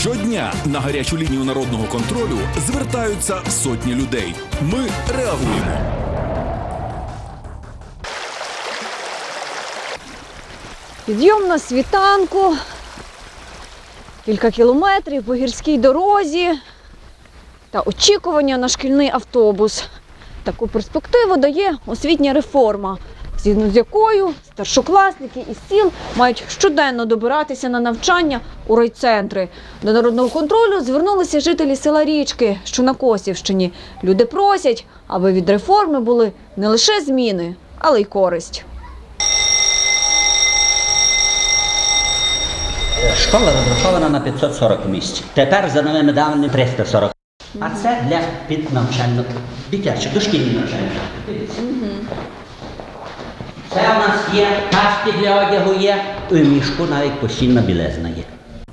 Щодня на гарячу лінію народного контролю звертаються сотні людей. Ми реагуємо. Підйом на світанку, кілька кілометрів по гірській дорозі та очікування на шкільний автобус. Таку перспективу дає освітня реформа, згідно з якою старшокласники із сіл мають щоденно добиратися на навчання у райцентри. До народного контролю звернулися жителі села Річки, що на Косівщині. Люди просять, аби від реформи були не лише зміни, але й користь. Школа розрахована на 540 місць. Тепер за новими даними 340. А це для піднавчального дитячих, дошкільних навчальних. Це у нас є, кашки для одягу є, і в мішку навіть постільна білизна є.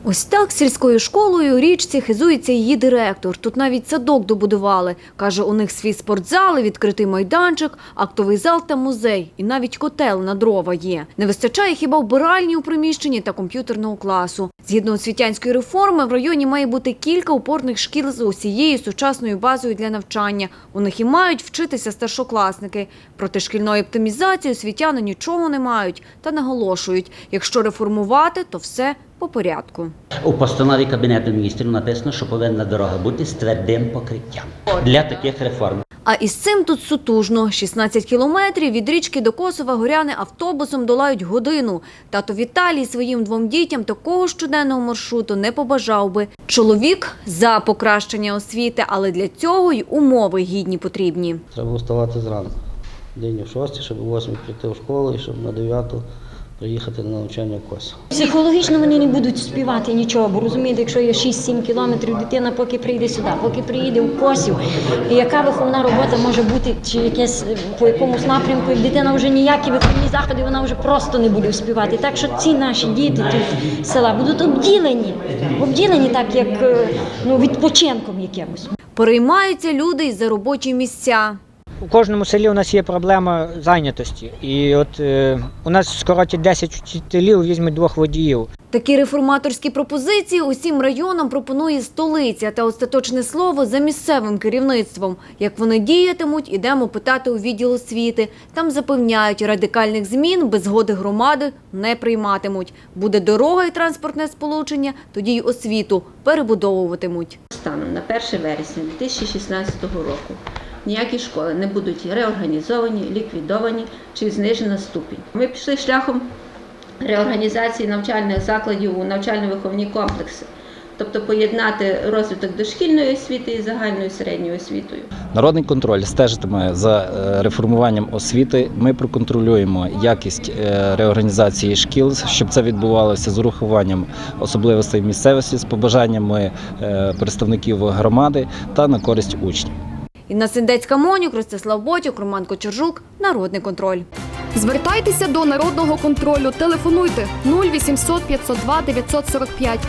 Ось так сільською школою річці хизується її директор. Тут навіть садок добудували. Каже, у них свій спортзал, відкритий майданчик, актовий зал та музей. І навіть котел на дрова є. Не вистачає хіба вбиральні у приміщенні та комп'ютерного класу. Згідно освітянської реформи, в районі має бути кілька опорних шкіл з усією сучасною базою для навчання. У них і мають вчитися старшокласники. Проти шкільної оптимізації освітяни нічого не мають та наголошують, якщо реформувати, то все по порядку. У постанові Кабінету міністрів написано, що повинна дорога бути з твердим покриттям для таких реформ. А із цим тут сутужно. 16 кілометрів від річки до Косова горяни автобусом долають годину. Тато Віталій своїм двом дітям такого щоденного маршруту не побажав би. Чоловік за покращення освіти, але для цього й умови гідні потрібні. Треба вставати зранку. День о 6, щоб о 8 прийти в школу і щоб на 9 приїхати на навчання в Косів. Психологічно вони не будуть співати нічого, бо розумієте, якщо є 6-7 кілометрів, дитина поки прийде сюди, поки приїде в Косів, і яка виховна робота може бути, чи якесь по якомусь напрямку, як дитина вже ніякі виховні заходи, вона вже просто не буде співати. Так що ці наші діти тут села будуть обділені, обділені так, як е, ну, відпочинком якимось. Переймаються люди й за робочі місця. У кожному селі у нас є проблема зайнятості. І от е, у нас скоротять 10 вчителів, візьмуть двох водіїв. Такі реформаторські пропозиції усім районам пропонує столиця та остаточне слово за місцевим керівництвом. Як вони діятимуть, ідемо питати у відділ освіти. Там запевняють, радикальних змін без згоди громади не прийматимуть. Буде дорога і транспортне сполучення, тоді й освіту перебудовуватимуть. станом на 1 вересня 2016 року ніякі школи не будуть реорганізовані, ліквідовані чи знижена ступінь. Ми пішли шляхом реорганізації навчальних закладів у навчально-виховні комплекси, тобто поєднати розвиток дошкільної освіти і загальною середньою освітою. Народний контроль стежитиме за е, реформуванням освіти. Ми проконтролюємо якість е, реорганізації шкіл, щоб це відбувалося з урахуванням особливостей місцевості, з побажаннями е, представників громади та на користь учнів. Інна Синдецька Монюк, Ростислав Ботюк, Роман Кочержук. Народний контроль. Звертайтеся до народного контролю. Телефонуйте 0800 502 945